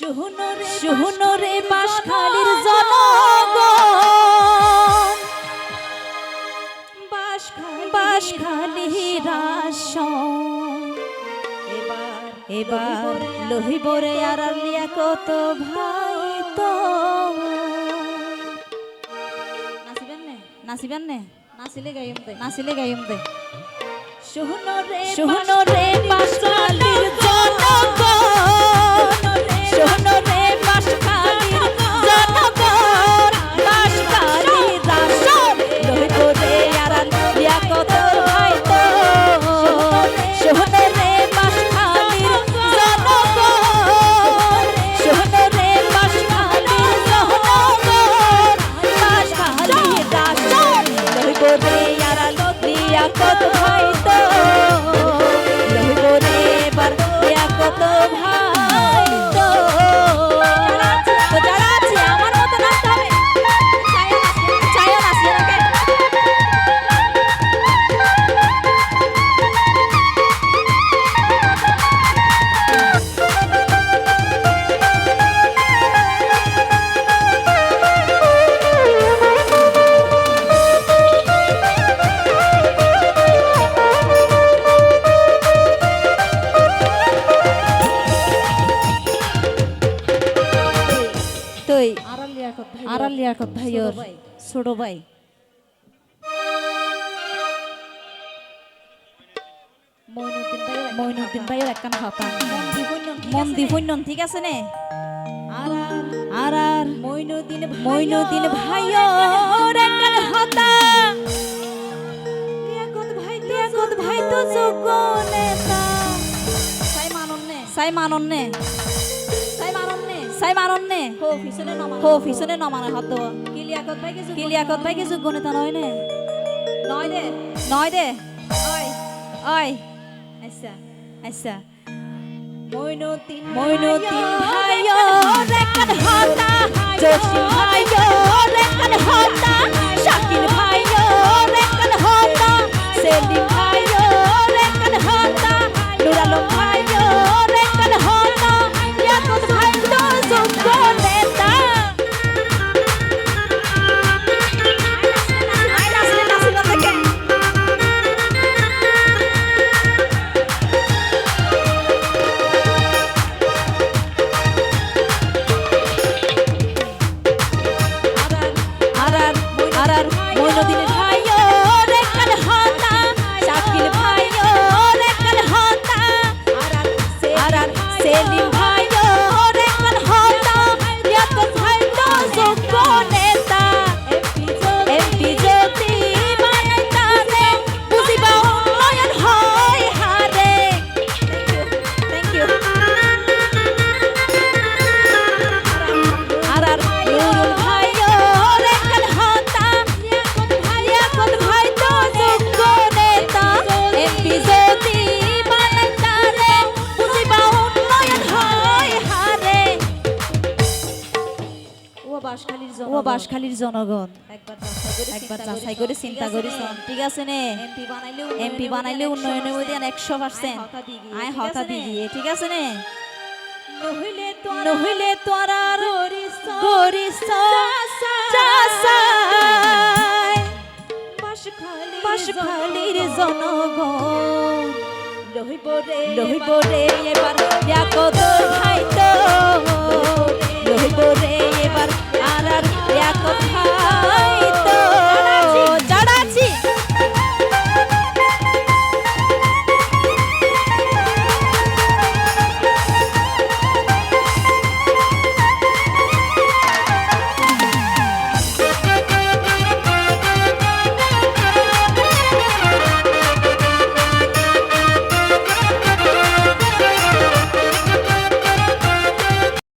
জনগণ। এবার এবার লহিবরে আর আলিয়া কত ভাই তো নাচিবেন নে নাচিবেন নে নাচিলে গাইম দে নাচিলে গাইম দে। শুহনরে শুহনরে বাঁশখালীর আড়াল লিয়াকত ভাই ছোট ভাই মইনুদ্দিন ভাইয়ের একখান হাতা মন দিবন্যন ঠিক আছে নে? আর আর মইনুদ্দিন মইনুদ্দিন ভাইয়ের একখান হাতা লিয়াকত ভাই লিয়াকত ভাই তো যোগ্য নেতা সাই মানন নে সাই মানন নে সাই মানন নে। হো পিছনে নমা হো পিছনে নমানা হতো কিলিয়াকত ভাই কিছু কিলিয়াকত ভাই কিছু গণিত নয় নে। নয় দে। নয় দে। ওই ওই আচ্ছা। আচ্ছা। মইনুদ্দিন মইনুদ্দিন ভাইও রেখান হাতা জসিম আরার মইনুদ্দিনের ভাইও ও বাসখালীর জনগণ। একবার যাচাই করে চিন্তা করি ঠিক আছে নে? এমপি বানাইলে এমপি বানাইলে একশো পার্সেন্ট। আয় হতা দিয়ে ঠিক আছে নে? নহিলে তোর বাসখালীর জনগণ। লহিবরে লহিবরে এবার।